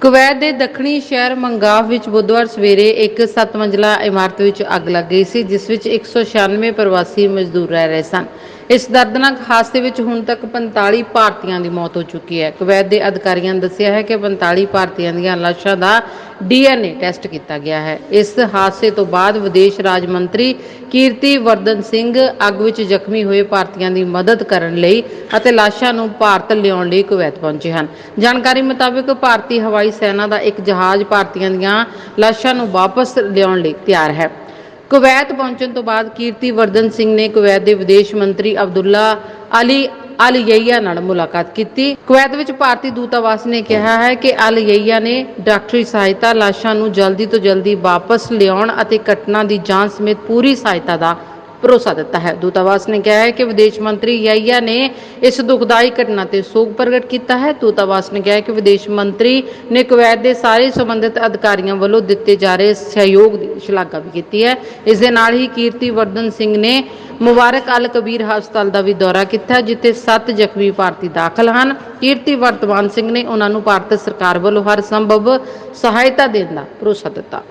Kuwait ਦੇ ਦੱਖਣੀ ਸ਼ਹਿਰ ਮੰਗਾਫ ਵਿੱਚ ਬੁੱਧਵਾਰ ਸਵੇਰੇ ਇੱਕ 7 ਮੰਜ਼ਲਾ ਇਮਾਰਤ ਵਿੱਚ ਅੱਗ ਲੱਗ ਗਈ ਸੀ, ਜਿਸ ਵਿੱਚ 196 ਪ੍ਰਵਾਸੀ ਮਜ਼ਦੂਰ ਰਹਿ ਰਹੇ ਸਨ। ਇਸ ਦਰਦਨਾਕ ਹਾਦਸੇ ਵਿੱਚ ਹੁਣ ਤੱਕ 45 ਭਾਰਤੀਆਂ ਦੀ ਮੌਤ ਹੋ ਚੁੱਕੀ ਹੈ। ਕੁਵੈਤ ਦੇ ਅਧਿਕਾਰੀਆਂ ਨੇ ਦੱਸਿਆ ਹੈ ਕਿ 45 ਭਾਰਤੀਆਂ ਦੀਆਂ ਲਾਸ਼ਾਂ ਦਾ ਡੀਐਨਏ ਟੈਸਟ ਕੀਤਾ ਗਿਆ ਹੈ। ਇਸ ਹਾਦਸੇ ਤੋਂ ਬਾਅਦ ਵਿਦੇਸ਼ ਰਾਜ ਮੰਤਰੀ ਕੀਰਤੀ ਵਰਦਨ ਸਿੰਘ ਅੱਗ ਵਿੱਚ ਜ਼ਖਮੀ ਹੋਏ ਭਾਰਤੀਆਂ ਦੀ ਮਦਦ ਕਰਨ ਲਈ ਅਤੇ ਲਾਸ਼ਾਂ ਨੂੰ ਭਾਰਤ ਲਿਆਉਣ ਲਈ ਕੁਵੈਤ ਪਹੁੰਚੇ ਹਨ। ਜਾਣਕਾਰੀ ਮੁਤਾਬਕ ਭਾਰਤੀ ਹਵਾਈ ਸੈਨਾ ਦਾ ਇੱਕ ਜਹਾਜ਼ ਭਾਰਤੀਆਂ ਦੀਆਂ ਲਾਸ਼ਾਂ ਨੂੰ ਵਾਪਸ ਲਿਆਉਣ ਲਈ ਤਿਆਰ ਹੈ। ਕੁਵੈਤ ਪਹੁੰਚਣ ਤੋਂ ਬਾਅਦ ਕੀਰਤੀ ਵਰਦਨ ਸਿੰਘ ਨੇ ਕੁਵੈਤ ਦੇ ਵਿਦੇਸ਼ ਮੰਤਰੀ ਅਬਦੁੱਲਾ ਅਲੀ ਅਲ ਯਈਆ ਨਾਲ ਮੁਲਾਕਾਤ ਕੀਤੀ। ਕੁਵੈਤ ਵਿੱਚ ਭਾਰਤੀ ਦੂਤਾਵਾਸ ਨੇ ਕਿਹਾ ਹੈ ਕਿ ਅਲ ਯਈਆ ਨੇ ਡਾਕਟਰੀ ਸਹਾਇਤਾ ਲਾਸ਼ਾਂ ਨੂੰ ਜਲਦੀ ਤੋਂ ਜਲਦੀ ਵਾਪਸ ਲਿਆਉਣ ਅਤੇ ਘਟਨਾ ਦੀ ਜਾਂਚ ਸਮੇਤ ਪੂਰੀ ਸਹਾਇਤਾ ਦਾ ਭਰੋਸਾ ਦਿੱਤਾ ਹੈ। ਦੂਤਾਵਾਸ ਨੇ ਕਿਹਾ ਹੈ ਕਿ ਵਿਦੇਸ਼ ਮੰਤਰੀ ਯਈਆ ਨੇ ਇਸ ਦੁਖਦਾਈ ਘਟਨਾ ਤੇ ਸੋਗ ਪ੍ਰਗਟ ਕੀਤਾ ਹੈ। ਦੂਤਾਵਾਸ ਨੇ ਕਿਹਾ ਹੈ ਕਿ ਵਿਦੇਸ਼ ਮੰਤਰੀ ਨੇ ਕੁਵੈਤ ਦੇ ਸਾਰੇ ਸੰਬੰਧਿਤ ਅਧਿਕਾਰੀਆਂ ਵੱਲੋਂ ਦਿੱਤੇ ਜਾ ਰਹੇ ਸਹਿਯੋਗ ਦੀ ਸ਼ਲਾਘਾ ਵੀ ਕੀਤੀ ਹੈ। ਇਸ ਦੇ ਨਾਲ ਹੀ ਕੀਰਤੀ ਵਰਧਨ ਸਿੰਘ ਨੇ ਮੁਬਾਰਕ ਅਲ ਕਬੀਰ ਹਸਪਤਾਲ ਦਾ ਵੀ ਦੌਰਾ ਕੀਤਾ ਜਿੱਥੇ 7 ਜ਼ਖਮੀ ਭਾਰਤੀ ਦਾਖਲ ਹਨ। ਕੀਰਤੀ ਵਰਤਮਾਨ ਸਿੰਘ ਨੇ ਉਹਨਾਂ ਨੂੰ ਭਾਰਤ ਸਰਕਾਰ ਵੱਲੋਂ ਹਰ ਸੰਭਵ ਸਹਾਇਤਾ ਦੇਣ ਦਾ ਭਰੋਸਾ ਦਿੱਤਾ।